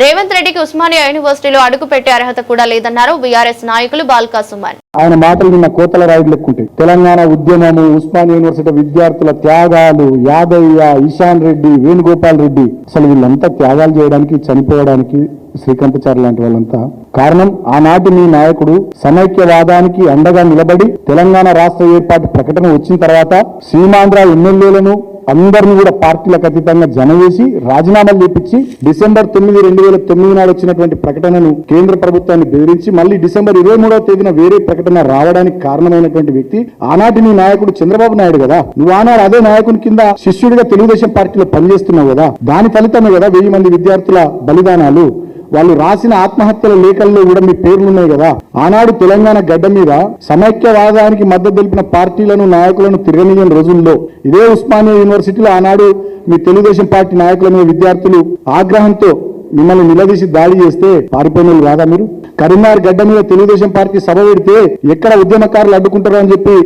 రేవంత్ రెడ్డికి ఉస్మానియా యూనివర్సిటీలో అడుగు పెట్టే అర్హత కూడా లేదన్నారు బీఆర్ఎస్ నాయకులు బాల్కా సుమన్. ఆయన మాటలు నిన్న కోతల రాయుడు లెక్కుంటాయి తెలంగాణ ఉద్యమము ఉస్మానియా యూనివర్సిటీ విద్యార్థుల త్యాగాలు యాదయ్య ఈశాన్ రెడ్డి వేణుగోపాల్ రెడ్డి అసలు వీళ్ళంతా త్యాగాలు చేయడానికి చనిపోవడానికి శ్రీకంఠచారి లాంటి వాళ్ళంతా కారణం ఆనాటి మీ నాయకుడు సమైక్యవాదానికి అండగా నిలబడి తెలంగాణ రాష్ట్ర ఏర్పాటు ప్రకటన వచ్చిన తర్వాత సీమాంధ్ర ఎమ్మెల్యేలను అందరిని కూడా పార్టీలకు అతీతంగా చేసి రాజీనామాలు చేపించి డిసెంబర్ తొమ్మిది రెండు వేల తొమ్మిది నాడు వచ్చినటువంటి ప్రకటనను కేంద్ర ప్రభుత్వాన్ని బెదిరించి మళ్ళీ డిసెంబర్ ఇరవై మూడవ తేదీన వేరే ప్రకటన రావడానికి కారణమైనటువంటి వ్యక్తి ఆనాటి నీ నాయకుడు చంద్రబాబు నాయుడు కదా. నువ్వు ఆనాడు అదే నాయకుని కింద శిష్యుడిగా తెలుగుదేశం పార్టీలో పనిచేస్తున్నావు కదా. దాని ఫలితమే కదా వెయ్యి మంది విద్యార్థుల బలిదానాలు. వాళ్ళు రాసిన ఆత్మహత్యల లేఖల్లో కూడా మీ పేర్లు ఉన్నాయి కదా. ఆనాడు తెలంగాణ గడ్డ మీద సమైక్యవాదానికి మద్దతు తెలిపిన పార్టీలను నాయకులను తిరగనీయని రోజుల్లో ఇదే ఉస్మానియా యూనివర్సిటీలో ఆనాడు మీ తెలుగుదేశం పార్టీ నాయకుల మీద విద్యార్థులు ఆగ్రహంతో మిమ్మల్ని నిలదీసి దాడి చేస్తే పారిపోయిన కాదా మీరు? కరీంనగర్ గడ్డ మీద తెలుగుదేశం పార్టీ సభ పెడితే ఎక్కడ ఉద్యమకారులు అడ్డుకుంటారో అని చెప్పి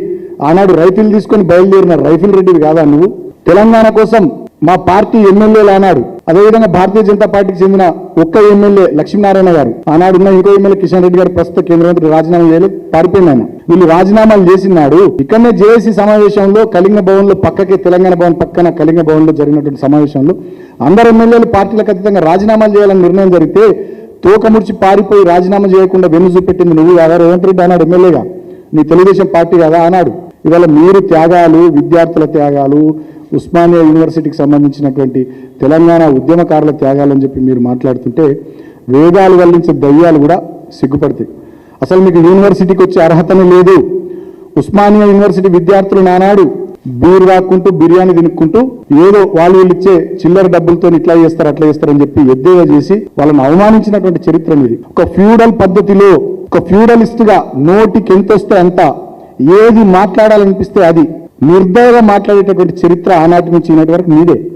ఆనాడు రైతులు తీసుకొని బయలుదేరిన రైఫిల్ రెడ్డివి కాదా నువ్వు? తెలంగాణ కోసం మా పార్టీ ఎమ్మెల్యేలు ఆనాడు అదేవిధంగా భారతీయ జనతా పార్టీకి చెందిన ఒక్క ఎమ్మెల్యే లక్ష్మీనారాయణ గారు. ఆనాడు ఉన్న ఇంకో ఎమ్మెల్యే కిషన్ రెడ్డి గారు ప్రస్తుత కేంద్ర మంత్రి రాజీనామా చేయలేదు పారిపోయినాను వీళ్ళు రాజీనామాలు చేసినాడు. ఇక్కడనే జేఏసీ సమావేశంలో కళింగ భవన్లో పక్కకే తెలంగాణ భవన్ పక్కన కళింగ భవన్లో జరిగినటువంటి సమావేశంలో అందరు ఎమ్మెల్యేలు పార్టీలకు ఖచ్చితంగా రాజీనామాలు చేయాలని నిర్ణయం జరిగితే తోకముడిచి పారిపోయి రాజీనామా చేయకుండా వెన్ను చూపెట్టింది నువ్వు కాదా? రేవంత్ రెడ్డి అన్నాడు ఎమ్మెల్యేగా. నీ తెలుగుదేశం పార్టీ కదా అన్నాడు ఇవాళ మీరు త్యాగాలు విద్యార్థుల త్యాగాలు ఉస్మానియా యూనివర్సిటీకి సంబంధించినటువంటి తెలంగాణ ఉద్యమకారుల త్యాగాలని చెప్పి మీరు మాట్లాడుతుంటే వేదాలు వల్లించే దయ్యాలు కూడా సిగ్గుపడతాయి. అసలు మీకు యూనివర్సిటీకి వచ్చే అర్హతనే లేదు. ఉస్మానియా యూనివర్సిటీ విద్యార్థులు నానాడు బీర్ రాక్కుంటూ బిర్యానీ తినుక్కుంటూ ఏదో వాళ్ళు వీళ్ళు ఇచ్చే చిల్లర డబ్బులతో ఇట్లా చేస్తారు అట్లా చేస్తారని చెప్పి ఎద్దేవా చేసి వాళ్ళని అవమానించినటువంటి చరిత్ర ఇది ఒక ఫ్యూడల్ పద్ధతిలో ఒక ఫ్యూడలిస్ట్గా నోటికి ఎంత వస్తే అంత ఏది మాట్లాడాలనిపిస్తే అది. నిర్దయగా మాట్లాడేటటువంటి చరిత్ర ఆనాటి నుంచి ఈనాటి వరకు మీదే.